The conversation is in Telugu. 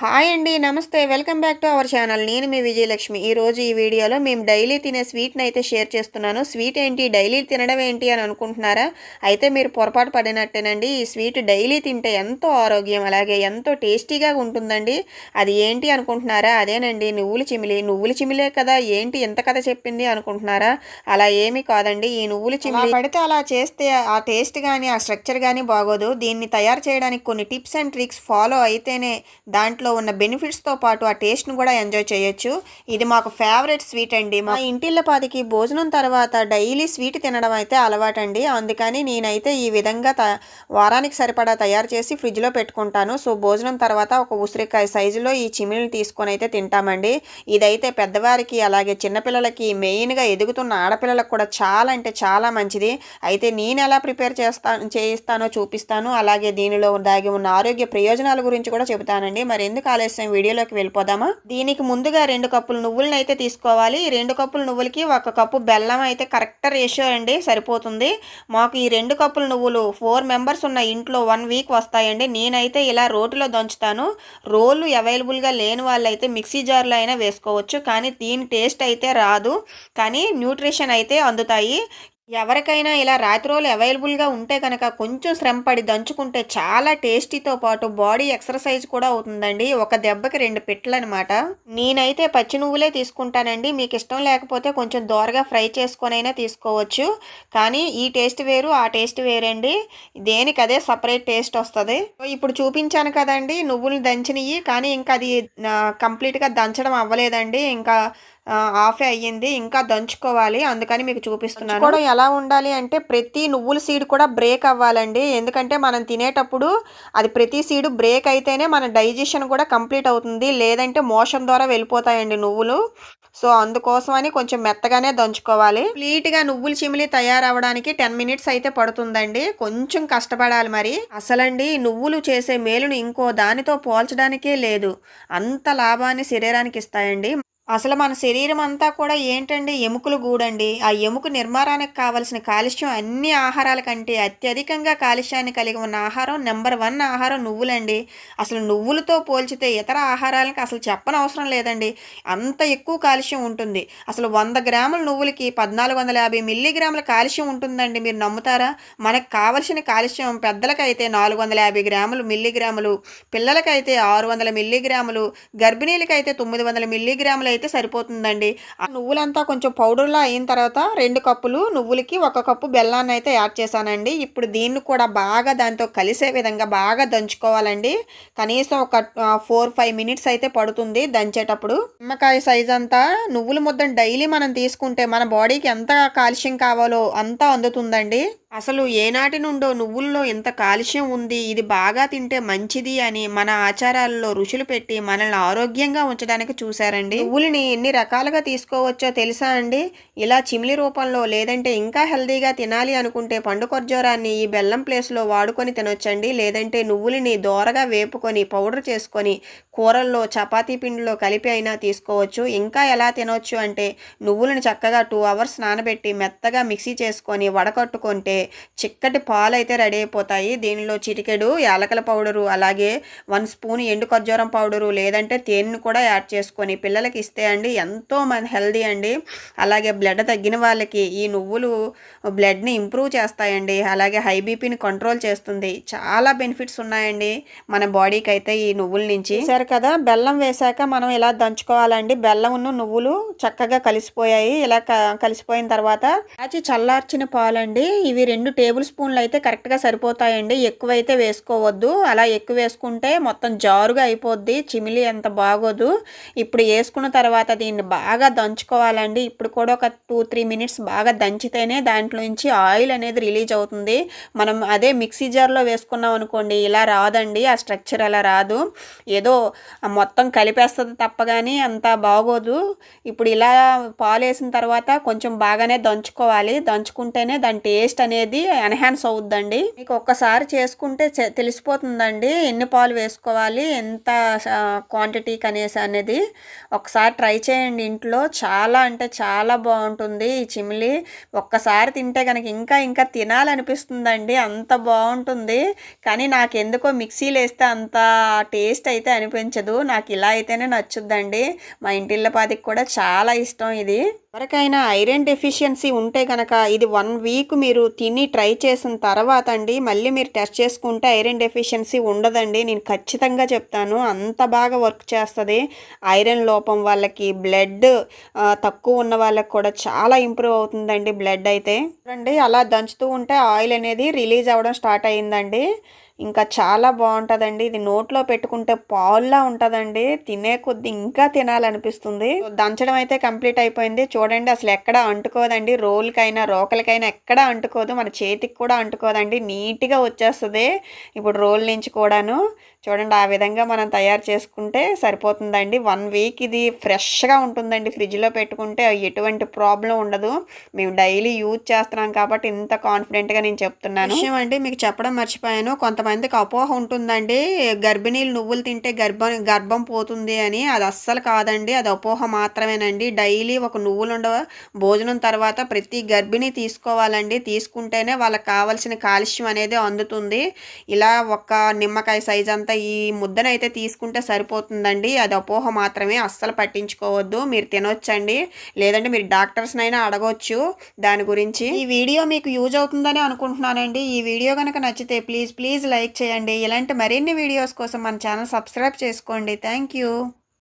హాయ్ అండి నమస్తే. Welcome back to our channel. నేను మీ విజయలక్ష్మి. ఈరోజు ఈ వీడియోలో మేము డైలీ తినే స్వీట్ని అయితే షేర్ చేస్తున్నాను. స్వీట్ ఏంటి? డైలీ తినడం ఏంటి అని అనుకుంటున్నారా? అయితే మీరు పొరపాటు పడినట్టేనండి ఈ స్వీట్ డైలీ తింటే ఎంతో ఆరోగ్యం అలాగే ఎంతో టేస్టీగా ఉంటుందండి. అది ఏంటి అనుకుంటున్నారా? అదేనండి నువ్వులు చిమిలి. నువ్వులు చిమిలే కదా ఏంటి ఎంత కథ చెప్పింది అనుకుంటున్నారా? అలా ఏమీ కాదండి. ఈ నువ్వులు చిమిలి పడితే అలా చేస్తే ఆ టేస్ట్ కానీ ఆ స్ట్రక్చర్ కానీ బాగోదు. దీన్ని తయారు చేయడానికి కొన్ని టిప్స్ అండ్ ట్రిక్స్ ఫాలో అయితేనే దాంట్లో ఉన్న బెనిఫిట్స్తో పాటు ఆ టేస్ట్ను కూడా ఎంజాయ్ చేయొచ్చు. ఇది మాకు ఫేవరెట్ స్వీట్ అండి. మా ఇంటిళ్ళ భోజనం తర్వాత డైలీ స్వీట్ తినడం అయితే అలవాటండి. అందుకని నేనైతే ఈ విధంగా త వారానికి సరిపడా తయారు చేసి ఫ్రిడ్జ్లో పెట్టుకుంటాను. సో భోజనం తర్వాత ఒక ఉసిరికాయ సైజులో ఈ చిమిలిని తీసుకొని అయితే తింటామండి. ఇదైతే పెద్దవారికి అలాగే చిన్నపిల్లలకి మెయిన్గా ఎదుగుతున్న ఆడపిల్లలకు కూడా చాలా అంటే చాలా మంచిది. అయితే నేను ఎలా ప్రిపేర్ చేస్తాను చేయిస్తానో చూపిస్తాను. అలాగే దీనిలో దాగి ఉన్న ఆరోగ్య ప్రయోజనాల గురించి కూడా చెబుతానండి. మరి ఎందుకు ఆలస్యం? వీడియోలోకి వెళ్ళిపోదామా? దీనికి ముందుగా రెండు కప్పులు నువ్వులను అయితే తీసుకోవాలి. ఈ రెండు కప్పులు నువ్వులకి ఒక కప్పు బెల్లం అయితే కరెక్ట్ రేషియో అండి సరిపోతుంది. మాకు ఈ రెండు కప్పుల నువ్వులు ఫోర్ మెంబర్స్ ఉన్న ఇంట్లో వన్ వీక్ వస్తాయండి. నేనైతే ఇలా రోటిలో దంచుతాను. రోళ్ళు అవైలబుల్గా లేని వాళ్ళు అయితే మిక్సీ జార్లో అయినా వేసుకోవచ్చు. కానీ దీని టేస్ట్ అయితే రాదు. కానీ న్యూట్రిషన్ అయితే అందుతాయి. ఎవరికైనా ఇలా రాత్రి రోజులు అవైలబుల్గా ఉంటే కనుక కొంచెం శ్రమపడి దంచుకుంటే చాలా టేస్టీతో పాటు బాడీ ఎక్సర్సైజ్ కూడా అవుతుందండి. ఒక దెబ్బకి రెండు పిట్టలు అనమాట నేనైతే పచ్చి నువ్వులే తీసుకుంటానండి. మీకు ఇష్టం లేకపోతే కొంచెం దోరగా ఫ్రై చేసుకొనైనా తీసుకోవచ్చు. కానీ ఈ టేస్ట్ వేరు ఆ టేస్ట్ వేరండి. దేనికి అదే సపరేట్ టేస్ట్ వస్తుంది. ఇప్పుడు చూపించాను కదండి నువ్వులు దంచినవి కానీ ఇంకా అది కంప్లీట్గా దంచడం అవ్వలేదండి. ఇంకా ఆఫే అయ్యింది. ఇంకా దంచుకోవాలి. అందుకని మీకు చూపిస్తున్నాను. కూడా ఎలా ఉండాలి అంటే ప్రతి నువ్వుల సీడ్ కూడా బ్రేక్ అవ్వాలండి. ఎందుకంటే మనం తినేటప్పుడు అది ప్రతి సీడ్ బ్రేక్ అయితేనే మన డైజెషన్ కూడా కంప్లీట్ అవుతుంది. లేదంటే మోషన్ ద్వారా వెళ్ళిపోతాయండి నువ్వులు. సో అందుకోసమని కొంచెం మెత్తగానే దంచుకోవాలి. కంప్లీట్గా నువ్వుల చిమిలి తయారవడానికి టెన్ మినిట్స్ అయితే పడుతుందండి. కొంచెం కష్టపడాలి మరి. అసలండి నువ్వులు చేసే మేలును ఇంకో దానితో పోల్చడానికే లేదు. అంత లాభాన్ని శరీరానికి ఇస్తాయండి. అసలు మన శరీరం అంతా కూడా ఏంటండి? ఎముకలు గూడండి. ఆ ఎముక నిర్మాణానికి కావలసిన కాలుష్యం అన్ని ఆహారాల కంటే అత్యధికంగా కాలుష్యాన్ని కలిగి ఉన్న ఆహారం నెంబర్ వన్ ఆహారం నువ్వులండి. అసలు నువ్వులతో పోల్చితే ఇతర ఆహారాలకు అసలు చెప్పనవసరం లేదండి. అంత ఎక్కువ కాలుష్యం ఉంటుంది. అసలు వంద గ్రాముల నువ్వులకి పద్నాలుగు వందల యాభై మిల్లీగ్రాముల కాలుష్యం ఉంటుందండి మీరు నమ్ముతారా? మనకు కావలసిన కాలుష్యం పెద్దలకైతే నాలుగు వందల యాభై గ్రాములు మిల్లీగ్రాములు పిల్లలకైతే ఆరు వందల మిల్లీగ్రాములు గర్భిణీలకైతే తొమ్మిది వందల మిల్లీగ్రాములు అయితే సరిపోతుందండి. ఆ నువ్వులంతా కొంచెం పౌడర్లా అయిన తర్వాత రెండు కప్పులు నువ్వులకి ఒక కప్పు బెల్లాన్ని అయితే యాడ్ చేశానండి. ఇప్పుడు దీన్ని కూడా బాగా దాంతో కలిసే విధంగా బాగా దంచుకోవాలండి. కనీసం ఒక ఫోర్ ఫైవ్ మినిట్స్ అయితే పడుతుంది దంచేటప్పుడు. నిమ్మకాయ సైజ్ అంతా నువ్వుల ముద్దను డైలీ మనం తీసుకుంటే మన బాడీకి ఎంత కాల్షియం కావాలో అంతా అందుతుందండి. అసలు ఏనాటి నుండో నువ్వుల్లో ఎంత కాలుష్యం ఉంది ఇది బాగా తింటే మంచిది అని మన ఆచారాలలో రుచులు పెట్టి మనల్ని ఆరోగ్యంగా ఉంచడానికి చూశారండి. నువ్వులని ఎన్ని రకాలుగా తీసుకోవచ్చో తెలుసా అండి? ఇలా చిమిలి రూపంలో లేదంటే ఇంకా హెల్దీగా తినాలి అనుకుంటే పండు ఖర్జూరాన్ని ఈ బెల్లం ప్లేస్లో వాడుకొని తినొచ్చండి. లేదంటే నువ్వులని దోరగా వేపుకొని పౌడర్ చేసుకొని కూరల్లో చపాతీ పిండిలో కలిపి అయినా తీసుకోవచ్చు. ఇంకా ఎలా తినవచ్చు అంటే నువ్వులను చక్కగా టూ అవర్స్ నానబెట్టి మెత్తగా మిక్సీ చేసుకొని వడకట్టుకుంటే చిక్కటి పాలు అయితే రెడీ అయిపోతాయి. దీనిలో చిటికెడు యాలకల పౌడరు అలాగే వన్ స్పూన్ ఎండు ఖర్జూరం పౌడరు లేదంటే తేనెను కూడా యాడ్ చేసుకొని పిల్లలకి ఇస్తే అండి ఎంతో మంది హెల్దీ అండి. అలాగే బ్లడ్ తగ్గిన వాళ్ళకి ఈ నువ్వులు బ్లడ్ని ఇంప్రూవ్ చేస్తాయండి. అలాగే హై బీపీని కంట్రోల్ చేస్తుంది. చాలా బెనిఫిట్స్ ఉన్నాయండి మన బాడీకి అయితే ఈ నువ్వుల నుంచి. సరే కదా బెల్లం వేశాక మనం ఇలా దంచుకోవాలండి. బెల్లంను నువ్వులు చక్కగా కలిసిపోయాయి. ఇలా కలిసిపోయిన తర్వాత కాచి చల్లార్చిన పాలండి. ఇవి రెండు టేబుల్ స్పూన్లు అయితే కరెక్ట్గా సరిపోతాయండి. ఎక్కువైతే వేసుకోవద్దు. అలా ఎక్కువ వేసుకుంటే మొత్తం జారుగా అయిపోద్ది. చిమిలి అంత బాగోదు. ఇప్పుడు వేసుకున్న తర్వాత దీన్ని బాగా దంచుకోవాలండి. ఇప్పుడు కూడా ఒక టూ త్రీ మినిట్స్ బాగా దంచితేనే దాంట్లో నుంచి ఆయిల్ అనేది రిలీజ్ అవుతుంది. మనం అదే మిక్సీ జార్లో వేసుకున్నాం అనుకోండి ఇలా రాదండి. ఆ స్ట్రక్చర్ అలా రాదు. ఏదో మొత్తం కలిపేస్తుంది తప్ప కానీ అంత బాగోదు. ఇప్పుడు ఇలా పాలు వేసిన తర్వాత కొంచెం బాగానే దంచుకోవాలి. దంచుకుంటేనే దాని టేస్ట్ అనేది ఎన్హాన్స్ అవుద్దండి. మీకు ఒక్కసారి చేసుకుంటే తెలిసిపోతుందండి ఎన్ని పాలు వేసుకోవాలి ఎంత క్వాంటిటీ కనేసి అనేది. ఒకసారి ట్రై చేయండి ఇంట్లో. చాలా అంటే చాలా బాగుంటుంది ఈ చిమ్లీ. ఒక్కసారి తింటే కనుక ఇంకా ఇంకా తినాలనిపిస్తుందండి. అంత బాగుంటుంది. కానీ నాకు ఎందుకో మిక్సీలు వేస్తే అంత టేస్ట్ అయితే అనిపించింది నాకు ఇలా అయితేనే నచ్చుద్దండి. మా ఇంటిల్లపాదికి కూడా చాలా ఇష్టం ఇది. ఎవరికైనా ఐరన్ డెఫిషియన్సీ ఉంటే కనుక ఇది వన్ వీక్ మీరు తిని ట్రై చేసిన తర్వాత అండి మళ్ళీ మీరు టెస్ట్ చేసుకుంటే ఐరన్ డెఫిషియన్సీ ఉండదండి. నేను ఖచ్చితంగా చెప్తాను. అంత బాగా వర్క్ చేస్తుంది. ఐరన్ లోపం వాళ్ళకి బ్లడ్ తక్కువ ఉన్న వాళ్ళకి కూడా చాలా ఇంప్రూవ్ అవుతుందండి బ్లడ్ అయితే. చూడండి అలా దంచుతూ ఉంటే ఆయిల్ అనేది రిలీజ్ అవ్వడం స్టార్ట్ అయ్యిందండి. ఇంకా చాలా బాగుంటుందండి. ఇది నోట్లో పెట్టుకుంటే పాల్లా ఉంటుందండి. తినే కొద్ది ఇంకా తినాలనిపిస్తుంది. దంచడం అయితే కంప్లీట్ అయిపోయింది. చూడండి అసలు ఎక్కడ అంటుకోదండి. రోల్కైనా రోకలకైనా ఎక్కడ అంటుకోదు. మన చేతికి కూడా అంటుకోదండి. నీట్గా వచ్చేస్తుంది. ఇప్పుడు రోల్ నుంచి కూడాను. చూడండి ఆ విధంగా మనం తయారు చేసుకుంటే సరిపోతుందండి. వన్ వీక్ ఇది ఫ్రెష్గా ఉంటుందండి. ఫ్రిడ్జ్లో పెట్టుకుంటే ఎటువంటి ప్రాబ్లం ఉండదు. మేము డైలీ యూజ్ చేస్తున్నాం కాబట్టి ఇంత కాన్ఫిడెంట్గా నేను చెప్తున్నాను. విషయం అండి మీకు చెప్పడం మర్చిపోయాను. కొంతమందికి అపోహ ఉంటుందండి. గర్భిణీలు నువ్వులు తింటే గర్భం గర్భం పోతుంది అని. అది అస్సలు కాదండి. అది అపోహ మాత్రమేనండి. డైలీ ఒక నువ్వులు ఉండవ భోజనం తర్వాత ప్రతి గర్భిణీ తీసుకోవాలండి. తీసుకుంటేనే వాళ్ళకి కావాల్సిన కాల్షియం అనేది అందుతుంది. ఇలా ఒక నిమ్మకాయ సైజ్ అంతా ఈ ముద్దనైతే తీసుకుంటే సరిపోతుందండి. అది అపోహ మాత్రమే. అస్సలు పట్టించుకోవద్దు. మీరు తినొచ్చండి. లేదంటే మీరు డాక్టర్స్నైనా అడగొచ్చు దాని గురించి. ఈ వీడియో మీకు యూజ్ అవుతుందని అనుకుంటున్నానండి. ఈ వీడియో కనుక నచ్చితే ప్లీజ్ ప్లీజ్ లైక్ చేయండి. ఇలాంటి మరిన్ని వీడియోస్ కోసం మన ఛానల్ సబ్స్క్రైబ్ చేసుకోండి. Thank you